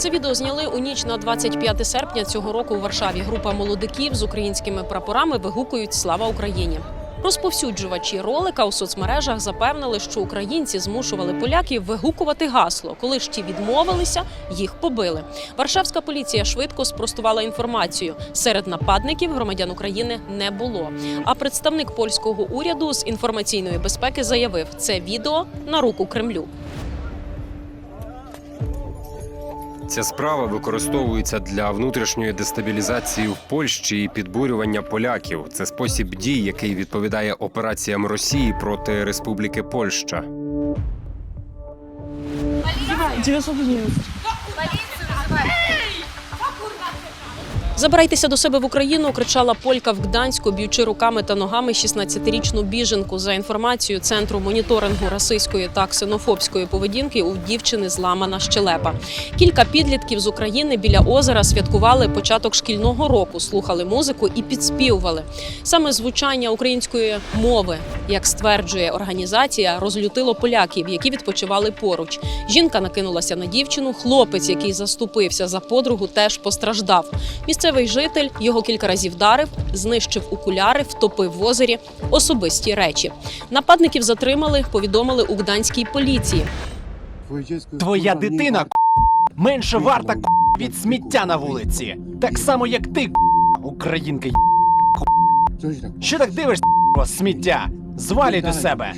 Це відео зняли у ніч на 25 серпня цього року у Варшаві. Група молодиків з українськими прапорами вигукують Слава Україні. Розповсюджувачі ролика у соцмережах запевнили, що українці змушували поляків вигукувати гасло. Коли ж ті відмовилися, їх побили. Варшавська поліція швидко спростувала інформацію. Серед нападників громадян України не було. А представник польського уряду з інформаційної безпеки заявив, це відео на руку Кремлю. Ця справа використовується для внутрішньої дестабілізації в Польщі і підбурювання поляків. Це спосіб дій, який відповідає операціям Росії проти Республіки Польща. 911. Забирайтеся до себе в Україну, кричала полька в Гданську, б'ючи руками та ногами 16-річну біженку. За інформацією центру моніторингу расистської та ксенофобської поведінки у дівчини зламана щелепа. Кілька підлітків з України біля озера святкували початок шкільного року, слухали музику і підспівували. Саме звучання української мови, як стверджує організація, розлютило поляків, які відпочивали поруч. Жінка накинулася на дівчину. Хлопець, який заступився за подругу, теж постраждав. Місцевий житель його кілька разів вдарив, знищив окуляри, втопив в озері особисті речі. Нападників затримали, повідомили у гданській поліції. Твоя дитина менше варта від сміття на вулиці. Так само, як ти, к**, українка. Що так дивишся, сміття? Звалюй до себе.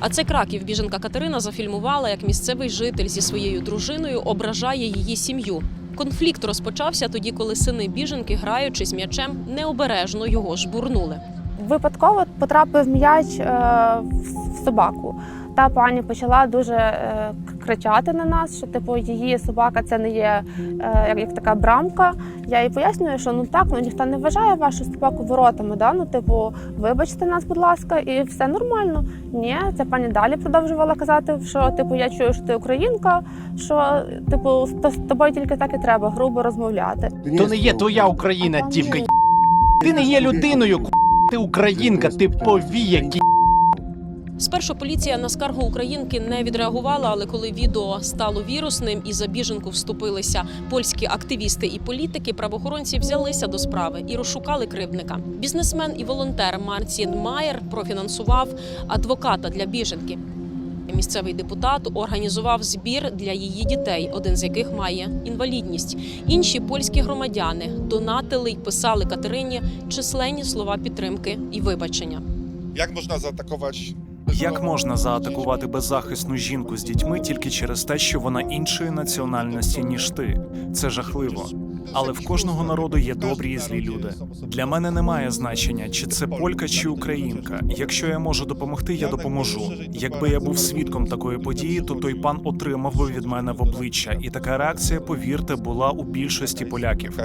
А це Краків. Біженка Катерина зафільмувала, як місцевий житель зі своєю дружиною ображає її сім'ю. Конфлікт розпочався тоді, коли сини біженки, граючись м'ячем, необережно його жбурнули. Випадково потрапив м'яч е, в собаку. Та пані почала дуже е, кричати на нас, що типу її собака це не є е, як, як така брамка. Я їй пояснюю, що ну так, ну ніхто не вважає вашу собаку воротами. Да? Ну, типу, вибачте нас, будь ласка, і все нормально. Ні, ця пані далі продовжувала казати, що типу я чую, що ти українка, що типу з тобою тільки так і треба грубо розмовляти. То не є твоя Україна, дівка. Ти не є людиною, ти українка, ти повія кі. Спершу поліція на скаргу українки не відреагувала, але коли відео стало вірусним і за біженку вступилися польські активісти і політики, правоохоронці взялися до справи і розшукали кривдника. Бізнесмен і волонтер Мартін Майер профінансував адвоката для біженки. Місцевий депутат організував збір для її дітей, один з яких має інвалідність. Інші польські громадяни донатили й писали Катерині численні слова підтримки і вибачення. Jak można zaatakować Як можна заатакувати беззахисну жінку з дітьми тільки через те, що вона іншої національності ніж ти? Це жахливо. Але в кожного народу є добрі і злі люди. Для мене немає значення, чи це полька чи українка. Якщо я можу допомогти, я допоможу. Якби я був свідком такої події, то той пан отримав би від мене в обличчя, і така реакція, повірте, була у більшості поляків.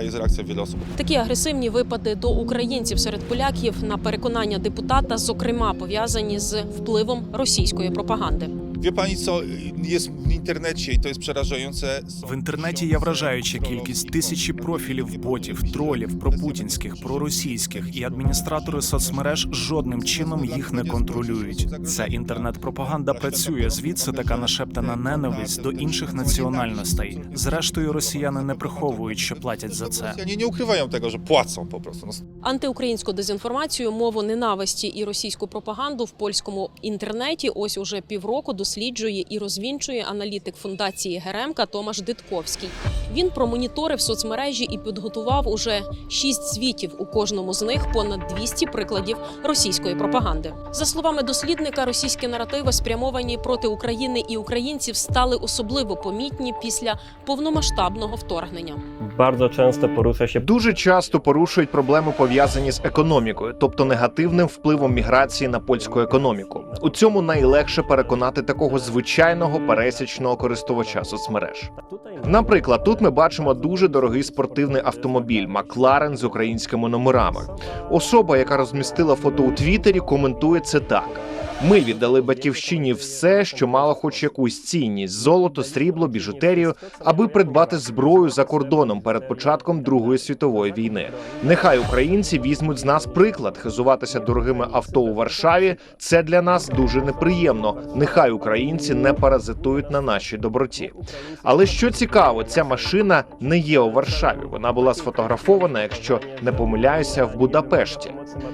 Такі агресивні випади до українців серед поляків на переконання депутата, зокрема пов'язані з впливом російської пропаганди. Wie pani co jest w internecie i to jest przerażające. В інтернеті є вражаюча кількість тисячі профілів ботів, тролів, пропутінських, проросійських, і адміністратори соцмереж жодним чином їх не контролюють. Ця інтернет-пропаганда працює. Звідси така нашептана ненависть до інших національностей. Зрештою, росіяни не приховують, що платять за це. Rosjanie nie ukrywają tego, że płacą po prostu. Антиукраїнську дезінформацію, мову ненависті і російську пропаганду в польському інтернеті ось уже півроку досліджує і розвінчує аналітик фундації Геремка Томаш Дитковський. Він промоніторив соцмережі і підготував уже шість звітів. У кожному з них понад 200 прикладів російської пропаганди. За словами дослідника, російські наративи спрямовані проти України і українців стали особливо помітні після повномасштабного вторгнення. Bardzo często porusza się Дуже часто порушують проблеми пов'язані з економікою, тобто негативним впливом міграції на польську економіку. У цьому найлегше переконати такого звичайного пересічного користувача соцмереж. Наприклад, тут ми бачимо дуже дорогий спортивний автомобіль Макларен з українськими номерами. Особа, яка розмістила фото у Твіттері, коментує це так: Ми віддали батьківщині все, що мало хоч якусь цінність: золото, срібло, біжутерію, аби придбати зброю за кордоном перед початком Другої світової війни. Нехай українці візьмуть з нас приклад. Хизуватися дорогими авто у Варшаві це для нас дуже неприємно. Нехай українці не паразитують на нашій доброті. Але що цікаво, ця машина не є у Варшаві. Вона була сфотографована, якщо не помиляюся, в Будапешті.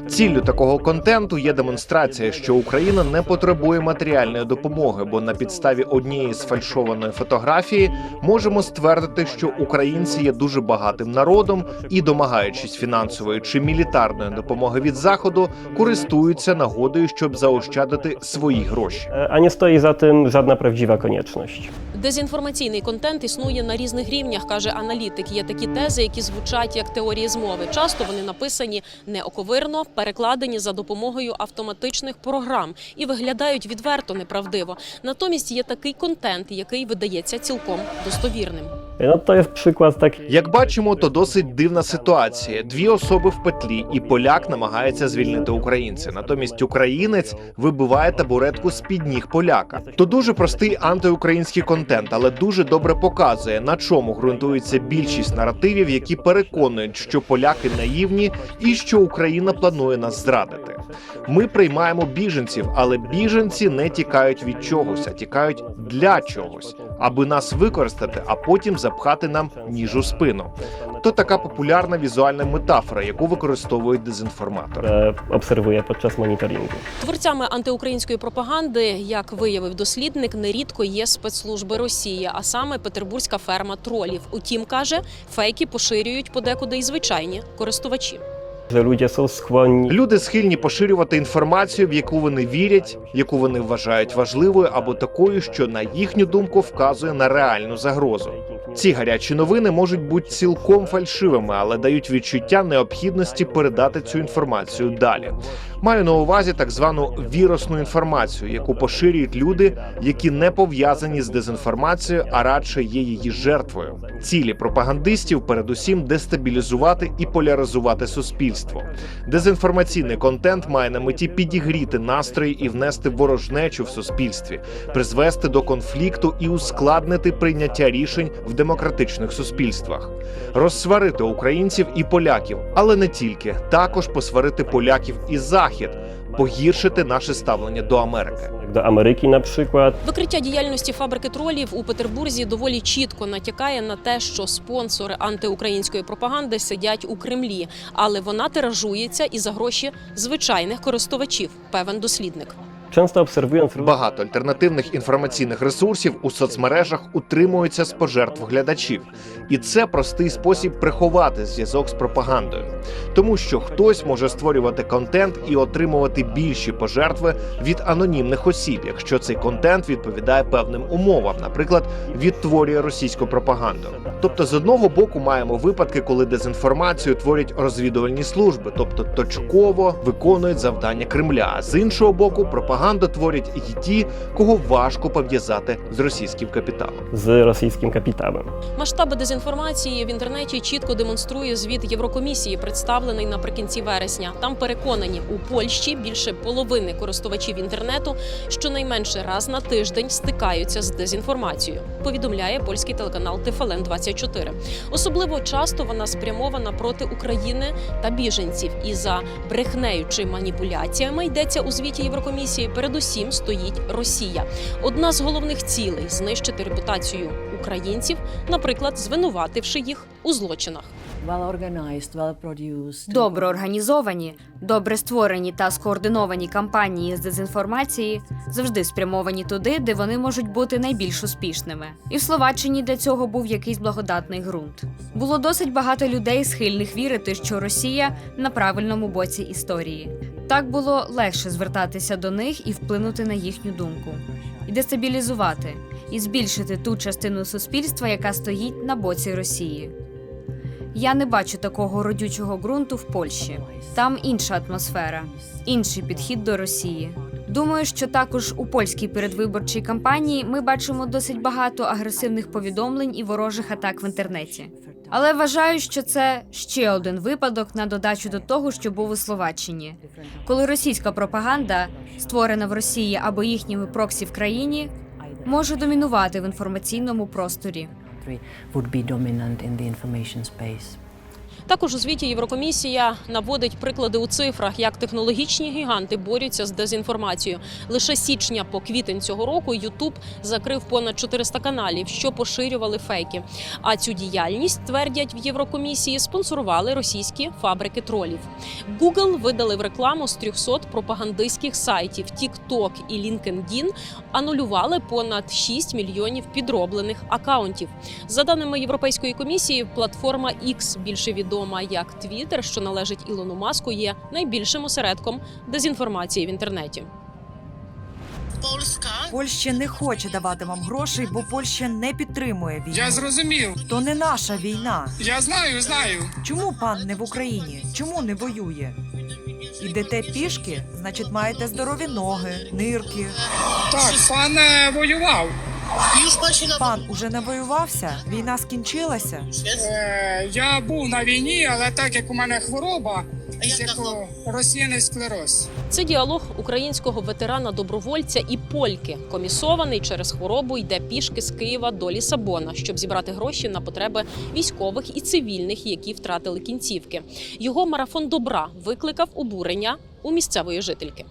Ціллю такого контенту є демонстрація, що Україна не потребує матеріальної допомоги, бо на підставі однієї сфальшованої фотографії можемо ствердити, що українці є дуже багатим народом і, домагаючись фінансової чи мілітарної допомоги від заходу, користуються нагодою, щоб заощадити свої гроші. E, A nie stoi za tym żadna prawdziwa konieczność. Дезінформаційний контент існує на різних рівнях, каже аналітик. Є такі тези, які звучать як теорії змови. Часто вони написані неоковирно, перекладені за допомогою автоматичних програм і виглядають відверто неправдиво. Натомість є такий контент, який видається цілком достовірним. Як бачимо, то досить дивна ситуація. Дві особи в петлі, і поляк намагається звільнити українця. Натомість українець вибиває табуретку з під ніг поляка. То дуже простий антиукраїнський контент, але дуже добре показує, на чому ґрунтується більшість наративів, які переконують, що поляки наївні і що Україна планує нас зрадити. Ми приймаємо біженців, але біженці не тікають від чогось, а тікають для чогось, аби нас використати, а потім запхати нам ніж у спину. То така популярна візуальна метафора, яку використовують дезінформатори. które obserwuję podczas monitoringu. Творцями антиукраїнської пропаганди, як виявив дослідник, нерідко є спецслужби Росії, а саме петербурзька ферма тролів. Утім, каже, фейки поширюють подекуди і звичайні користувачі. Люди схильні поширювати інформацію, в яку вони вірять, яку вони вважають важливою або такою, що на їхню думку вказує на реальну загрозу. Ці гарячі новини можуть бути цілком фальшивими, але дають відчуття необхідності передати цю інформацію далі. Маю на увазі так звану вірусну інформацію, яку поширюють люди, які не пов'язані з дезінформацією, а радше є її жертвою. Цілі пропагандистів передусім дестабілізувати і поляризувати суспільство. Дезінформаційний контент має на меті підігріти настрої і внести ворожнечу в суспільстві, призвести до конфлікту і ускладнити прийняття рішень в демократичних суспільствах, розсварити українців і поляків, але не тільки також посварити поляків і захід, погіршити наше ставлення до Америки. Do na przykład. Викриття діяльності фабрики тролів у Петербурзі доволі чітко натякає на те, що спонсори антиукраїнської пропаганди сидять у Кремлі, але вона тиражується і за гроші звичайних користувачів, певен дослідник. Багато альтернативних інформаційних ресурсів у соцмережах утримуються з пожертв глядачів, і це простий спосіб приховати зв'язок з пропагандою, тому що хтось може створювати контент і отримувати більші пожертви від анонімних осіб, якщо цей контент відповідає певним умовам, наприклад, відтворює російську пропаганду. Тобто, з одного боку, маємо випадки, коли дезінформацію творять розвідувальні служби, тобто точково виконують завдання Кремля. А з іншого боку, пропаганду творять і ті, кого важко пов'язати з російським капіталом. z rosyjskim kapitałem. Масштаби дезінформації в інтернеті чітко демонструє звіт Єврокомісії, представлений наприкінці вересня. Там переконані у Польщі більше половини користувачів інтернету щонайменше раз на тиждень стикаються з дезінформацією. Повідомляє польський телеканал Тефален 24 Особливо часто вона спрямована проти України та біженців. І за брехнею чи маніпуляціями йдеться у звіті Єврокомісії. Передусім стоїть Росія. Одна з головних цілей знищити репутацію українців, наприклад, звинувативши їх у злочинах. Добре організовані, добре створені та скоординовані кампанії з дезінформації завжди спрямовані туди, де вони можуть бути найбільш успішними. І в Словаччині для цього був якийсь благодатний ґрунт. Було досить багато людей, схильних вірити, що Росія на правильному боці історії. Так було легше звертатися до них і вплинути на їхню думку, і дестабілізувати, і збільшити ту частину суспільства, яка стоїть на боці Росії. Я не бачу такого родючого ґрунту в Польщі. Там інша атмосфера, інший підхід до Росії. Думаю, що також у польській передвиборчій кампанії ми бачимо досить багато агресивних повідомлень і ворожих атак в інтернеті. Але вважаю, що це ще один випадок на додачу до того, що був у Словаччині, коли російська пропаганда, створена в Росії або їхніми проксі в країні, може домінувати в інформаційному просторі. Також у звіті Єврокомісія наводить приклади у цифрах, як технологічні гіганти борються з дезінформацією. Лише січня по квітень цього року Ютуб закрив понад 400 каналів, що поширювали фейки. А цю діяльність твердять в Єврокомісії спонсорували російські фабрики тролів. Google видалив рекламу з 300 пропагандистських сайтів. TikTok і LinkedIn анулювали понад 6 мільйонів підроблених акаунтів. За даними Європейської комісії, платформа X, більше відома як Twitter, що належить Ілону Маску, є найбільшим осередком дезінформації в інтернеті. Польща не хоче давати вам грошей, бо Польща не підтримує війну. Я зрозумів. То не наша війна. Я знаю, знаю. Чому пан не в Україні? Чому не воює? Ідете пішки, значить маєте здорові ноги, нирки. Так, пан е, воював. Пан уже не воювався? Війна скінчилася? Е, я був на війні, але так як у мене хвороба, як розсіяний склероз. Це діалог українського ветерана добровольця і польки. Комісований через хворобу йде пішки з Києва до Лісабона, щоб зібрати гроші на потреби військових і цивільних, які втратили кінцівки. Його марафон добра викликав обурення у місцевої жительки.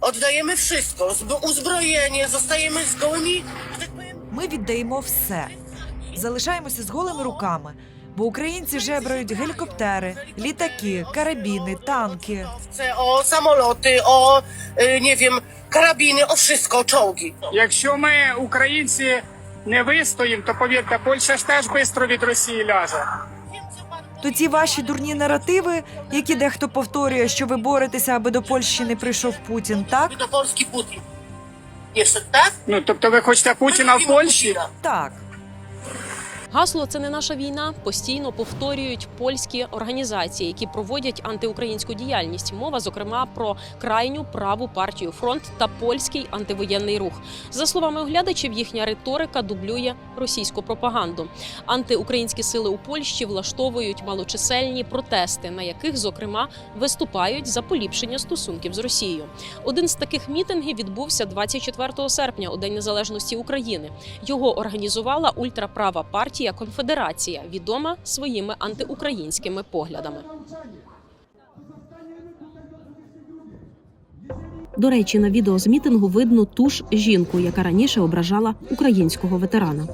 Oddajemy wszystko, zb- uzbrojenie, zostajemy z gołymi, Ми віддаємо все. Залишаємося з голими руками, бо українці жебрають гелікоптери, літаки, карабіни, танки. chcę o samoloty, o, y, nie wiem, karabiny, o wszystko, czołgi. Якщо ми, українці, не вистоїмо, то повірте, Польща ж теж швидко від Росії ляже. То ці ваші дурні наративи, які дехто повторює, що ви боретеся, аби до Польщі не прийшов Путін, так? До Польщі Путін. Якщо так, Ну, тобто ви хочете Путіна в Польщі? Так. Гасло це не наша війна постійно повторюють польські організації, які проводять антиукраїнську діяльність. Мова, зокрема, про крайню праву партію фронт та польський антивоєнний рух. За словами оглядачів, їхня риторика дублює російську пропаганду. Антиукраїнські сили у Польщі влаштовують малочисельні протести, на яких, зокрема, виступають за поліпшення стосунків з Росією. Один з таких мітингів відбувся 24 серпня у День Незалежності України. Його організувала ультраправа партія Конфедерація, відома своїми антиукраїнськими поглядами. До речі, на відео з мітингу видно ту ж жінку, яка раніше ображала українського ветерана.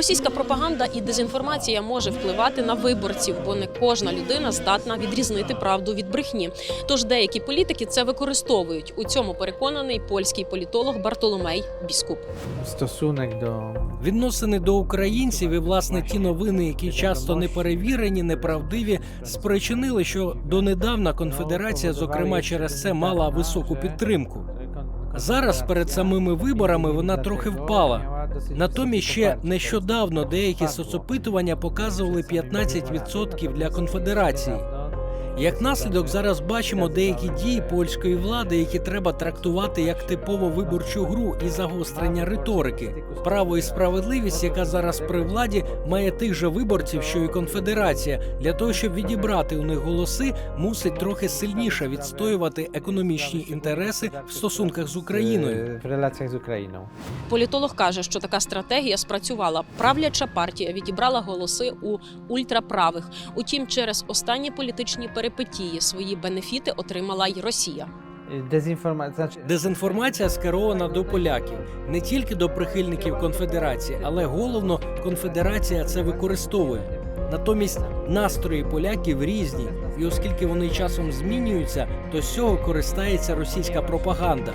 Російська пропаганда і дезінформація може впливати на виборців, бо не кожна людина здатна відрізнити правду від брехні. Тож деякі політики це використовують. У цьому переконаний польський політолог Бартоломей Біскуп. Стосунок до Відносини до українців і власне ті новини, які часто не перевірені, неправдиві, спричинили, що донедавна конфедерація, зокрема через це, мала високу підтримку. Зараз перед самими виборами вона трохи впала. Натомість ще нещодавно деякі соцопитування показували 15% для конфедерації. Як наслідок, зараз бачимо деякі дії польської влади, які треба трактувати як типово виборчу гру і загострення риторики. Право і справедливість, яка зараз при владі, має тих же виборців, що і конфедерація. Для того щоб відібрати у них голоси, мусить трохи сильніше відстоювати економічні інтереси в стосунках з Україною. в реляціях з Україною. Політолог каже, що така стратегія спрацювала. Правляча партія відібрала голоси у ультраправих. Утім, через останні політичні перипетії свої бенефіти отримала й Росія. Дезінформація, Дезінформація скерована до поляків, не тільки до прихильників конфедерації, але головно конфедерація це використовує. Натомість настрої поляків різні, і оскільки вони часом змінюються, то з цього користається російська пропаганда.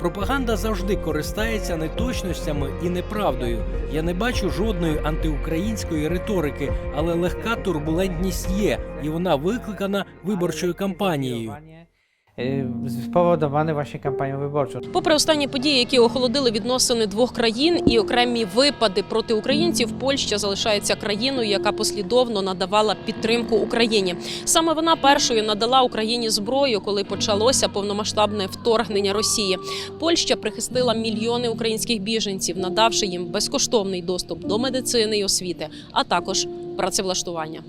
Пропаганда завжди користається неточностями і неправдою. Я не бачу жодної антиукраїнської риторики, але легка турбулентність є, і вона викликана виборчою кампанією. Spowodowany właśnie kampanią wyborczą. Попри останні події, які охолодили відносини двох країн і окремі випади проти українців, Польща залишається країною, яка послідовно надавала підтримку Україні. Саме вона першою надала Україні зброю, коли почалося повномасштабне вторгнення Росії. Польща прихистила мільйони українських біженців, надавши їм безкоштовний доступ до медицини і освіти, а також працевлаштування.